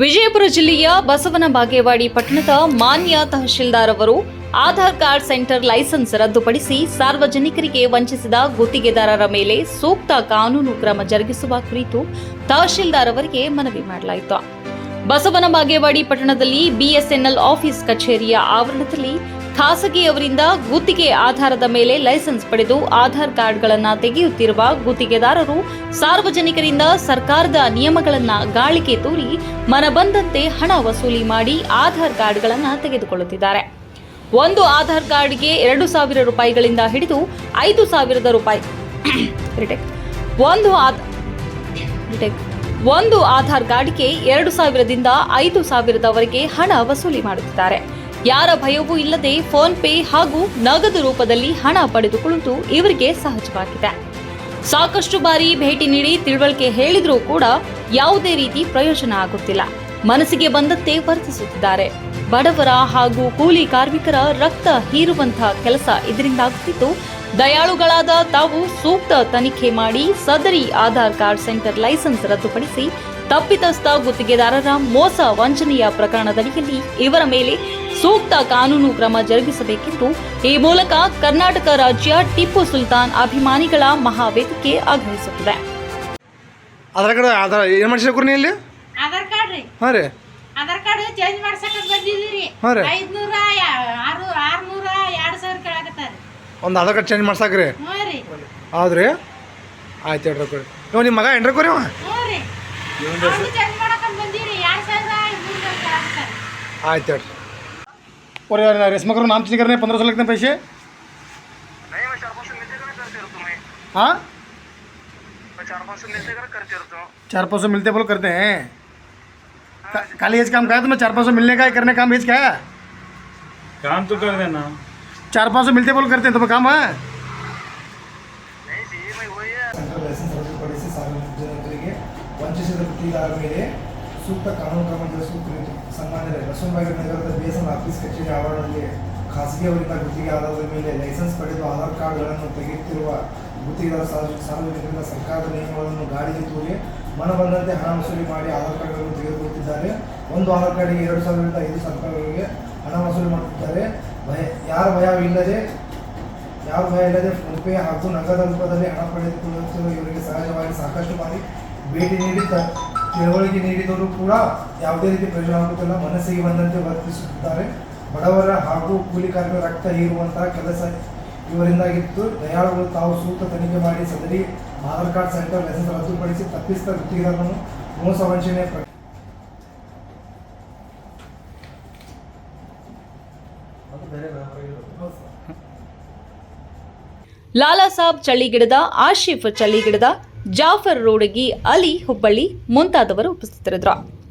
ವಿಜಯಪುರ ಜಿಲ್ಲೆಯ ಬಸವನ ಬಾಗೇವಾಡಿ ಪಟ್ಟಣದ ಮಾನ್ಯ ತಹಶೀಲ್ದಾರ್ ಅವರು ಆಧಾರ್ ಕಾರ್ಡ್ ಸೆಂಟರ್ ಲೈಸೆನ್ಸ್ ರದ್ದುಪಡಿಸಿ ಸಾರ್ವಜನಿಕರಿಗೆ ವಂಚಿಸಿದ ಗುತ್ತಿಗೆದಾರರ ಮೇಲೆ ಸೂಕ್ತ ಕಾನೂನು ಕ್ರಮ ಜರುಗಿಸುವ ಕುರಿತು ತಹಶೀಲ್ದಾರ್ ಅವರಿಗೆ ಮನವಿ ಮಾಡಲಾಯಿತು. ಬಸವನ ಬಾಗೇವಾಡಿ ಪಟ್ಟಣದಲ್ಲಿ ಬಿಎಸ್ಎನ್ಎಲ್ ಆಫೀಸ್ ಕಚೇರಿಯ ಆವರಣದಲ್ಲಿ ಖಾಸಗಿಯವರಿಂದ ಗುತ್ತಿಗೆ ಆಧಾರದ ಮೇಲೆ ಲೈಸೆನ್ಸ್ ಪಡೆದು ಆಧಾರ್ ಕಾರ್ಡ್ಗಳನ್ನು ತೆಗೆಯುತ್ತಿರುವ ಗುತ್ತಿಗೆದಾರರು ಸಾರ್ವಜನಿಕರಿಂದ ಸರ್ಕಾರದ ನಿಯಮಗಳನ್ನು ಗಾಳಿಗೆ ತೂರಿ ಮನಬಂದಂತೆ ಹಣ ವಸೂಲಿ ಮಾಡಿ ಆಧಾರ್ ಕಾರ್ಡ್ಗಳನ್ನು ತೆಗೆದುಕೊಳ್ಳುತ್ತಿದ್ದಾರೆ. ಒಂದು ಆಧಾರ್ ಕಾರ್ಡ್ಗೆ ಎರಡು ಸಾವಿರ ರೂಪಾಯಿಗಳಿಂದ ಹಿಡಿದು ಐದು ಸಾವಿರದ ರೂಪಾಯಿ ಒಂದು ಒಂದು ಆಧಾರ್ ಕಾರ್ಡ್ಗೆ ಎರಡು ಸಾವಿರದಿಂದ ಐದು ಸಾವಿರದವರೆಗೆ ಹಣ ವಸೂಲಿ ಮಾಡುತ್ತಿದ್ದಾರೆ. ಯಾರ ಭಯವೂ ಇಲ್ಲದೆ ಫೋನ್ ಪೇ ಹಾಗೂ ನಗದು ರೂಪದಲ್ಲಿ ಹಣ ಪಡೆದುಕೊಳ್ಳುವುದು ಇವರಿಗೆ ಸಹಜವಾಗಿದೆ. ಸಾಕಷ್ಟು ಬಾರಿ ಭೇಟಿ ನೀಡಿ ತಿಳುವಳಿಕೆ ಹೇಳಿದರೂ ಕೂಡ ಯಾವುದೇ ರೀತಿ ಪ್ರಯೋಜನ ಆಗುತ್ತಿಲ್ಲ. ಮನಸ್ಸಿಗೆ ಬಂದಂತೆ ವರ್ತಿಸುತ್ತಿದ್ದಾರೆ. ಬಡವರ ಹಾಗೂ ಕೂಲಿ ಕಾರ್ಮಿಕರ ರಕ್ತ ಹೀರುವಂತಹ ಕೆಲಸ ಇದರಿಂದಾಗುತ್ತಿದ್ದು, ದಯಾಳುಗಳಾದ ತಾವು ಸೂಕ್ತ ತನಿಖೆ ಮಾಡಿ ಸದರಿ ಆಧಾರ್ ಕಾರ್ಡ್ ಸೆಂಟರ್ ಲೈಸೆನ್ಸ್ ರದ್ದುಪಡಿಸಿ, ತಪ್ಪಿತಸ್ಥ ಗುತ್ತಿಗೆದಾರರ ಮೋಸ ವಂಚನೆಯ ಪ್ರಕರಣದಡಿಯಲ್ಲಿ ಇವರ ಮೇಲೆ ಸೂಕ್ತ ಕಾನೂನು ಕ್ರಮ ಜರುಗಿಸಬೇಕಿತ್ತು. ಈ ಮೂಲಕ ಕರ್ನಾಟಕ ರಾಜ್ಯ ಟಿಪ್ಪು ಸುಲ್ತಾನ್ ಅಭಿಮಾನಿಗಳ ಮಹಾವೇದಿಕೆ ಆಗ್ರಹಿಸುತ್ತಿದೆ. ಆಧಾರ್ ಕಾರ್ಡ್ ಆಧಾರ್ ಏನು ಮಾಡ್ಸಿರಿ ನೀ ಇಲ್ಲಿ ಆಧಾರ್ ಕಾರ್ಡ್ ರೀ. ಹಾಂ ರೀ. ಆಧಾರ್ ಕಾರ್ಡ್ ಚೇಂಜ್ ಮಾಡ್ಸಕ ಬಂದಿದ್ದೀರಿ ಹಾಂ ರೀ. ಐದ್ನೂರ ಆರು ಆರ್ನೂರ ಎರಡು ಸಾವಿರ ಕೇಳಾಕತ್ತಾರ ಒಂದು ಆಧಾರ್ ಕಾರ್ಡ್ ಚೇಂಜ್ ಮಾಡ್ಸಾಕ್ರಿ? ಹ್ಞೂ ರೀ. ಹೌದ್ರಿ ಆಯ್ತು ಹೇಳ್ರಿ ಕೊಡಿ ಇವ ನಿಮ್ಮ ಮಗ ಏನ್ರಿ ಕೊರಿ ಅವ ಹ್ಞೂ ರೀ. ಚೇಂಜ್ ಮಾಡಕಂತ ಬಂದಿರಿ. ಎರಡು ಸಾವಿರ ಮೂರು ಆಯ್ತು ಹೇಳ್ರಿ. और यार रेशमा करो नाम चेंज करने पंद्रह सौ लगते हैं पैसे। नहीं मैं चार पाँच सौ मिलते करते रहो तुम्हें हाँ? चार पाँच सौ मिलते कर करते रहता चार पाँच सौ मिलते बोलो करते हैं। का- खाली एज काम का है तो मैं चार पाँच सौ मिलने का है, करने का काम एज क्या है? काम तो कर देना। चार पाँच सौ मिलते बोलो करते हैं तो काम है? नहीं जी मैं वही है। ಸೂಕ್ತ ಕಾನೂನು ಕ್ರಮ ಜರುಗಿಸುವ ಕುರಿತು ಸನ್ಮಾನ್ಯ ಬಸವನಬಾಗಿ ನಗರದ ಬಿಎಸ್ಎನ್ ಆಫೀಸ್ ಕಚೇರಿ ಆವರಣದಲ್ಲಿ ಖಾಸಗಿಯವರಿಂದ ಗುತ್ತಿಗೆ ಆಧಾರದ ಮೇಲೆ ಲೈಸೆನ್ಸ್ ಪಡೆದು ಆಧಾರ್ ಕಾರ್ಡ್ಗಳನ್ನು ತೆಗೆಯುತ್ತಿರುವ ಗುತ್ತಿಗೆದಾರ ಸಾರ್ವ- ಸಾರ್ವಜನಿಕರಿಂದ ಸರ್ಕಾರದ ನಿಯಮಗಳನ್ನು ಗಾಳಿಗೆ ತೂರಿ ಮನ ಬಂದಂತೆ ಹಣ ವಸೂಲಿ ಮಾಡಿ ಆಧಾರ್ ಕಾರ್ಡ್ಗಳನ್ನು ತೆಗೆದುಕೊಳ್ಳುತ್ತಿದ್ದಾರೆ. ಒಂದು ಆಧಾರ್ ಕಾರ್ಡಿಗೆ ಎರಡು ಸಾವಿರದಿಂದ ಐದು ಸರ್ಕಾರಗಳಿಗೆ ಹಣ ವಸೂಲಿ ಮಾಡುತ್ತಿದ್ದಾರೆ. ಭಯ, ಯಾರ ಭಯವಿಲ್ಲದೆ ಯಾವ ಭಯ ಇಲ್ಲದೆ ಫೋನ್ಪೇ ಹಾಗೂ ನಗದ ರೂಪದಲ್ಲಿ ಹಣ ಪಡೆದುಕೊಳ್ಳುತ್ತಿರುವ ಇವರಿಗೆ ಸಹಜವಾಗಿ ಸಾಕಷ್ಟು ಬಾರಿ ಭೇಟಿ ನೀಡಿ ತಿಳುವಳಿಕೆ ನೀಡಿದವರು ಕೂಡ ಯಾವುದೇ ರೀತಿ ಪ್ರಯೋಜನ ಆಗುತ್ತಿಲ್ಲ ಮನಸ್ಸಿಗೆ ಬಂದಂತೆ ವರ್ತಿಸುತ್ತಾರೆ. ಬಡವರ ಹಾಗೂ ಕೂಲಿ ಕಾರ್ಮಿಕರ ರಕ್ತ ಹೀರುವಂತಹ ಕೆಲಸ ಇವರಿಂದಾಗಿತ್ತು. ದಯಾಳುಗಳು ತಾವು ಸೂಕ್ತ ತನಿಖೆ ಮಾಡಿ ಸದರಿ ಆಧಾರ್ ಕಾರ್ಡ್ ಸೆಂಟರ್ ಲೈಸೆನ್ಸ್ ರದ್ದುಪಡಿಸಿ ತಪ್ಪಿಸಿದ ವೃತ್ತಿಗಾರರನ್ನು ಮೋಸ ವಂಚನೆ ಲಾಲಾ ಸಾಬ್ ಚಳ್ಳಿಗಿಡದ ಆಶಿಫ್ ಚಳ್ಳಿಗಿಡದ ಜಾಫರ್ ರೋಡಗಿ ಅಲಿ ಹುಬ್ಬಳ್ಳಿ ಮುಂತಾದವರು ಉಪಸ್ಥಿತರಿದ್ದರು.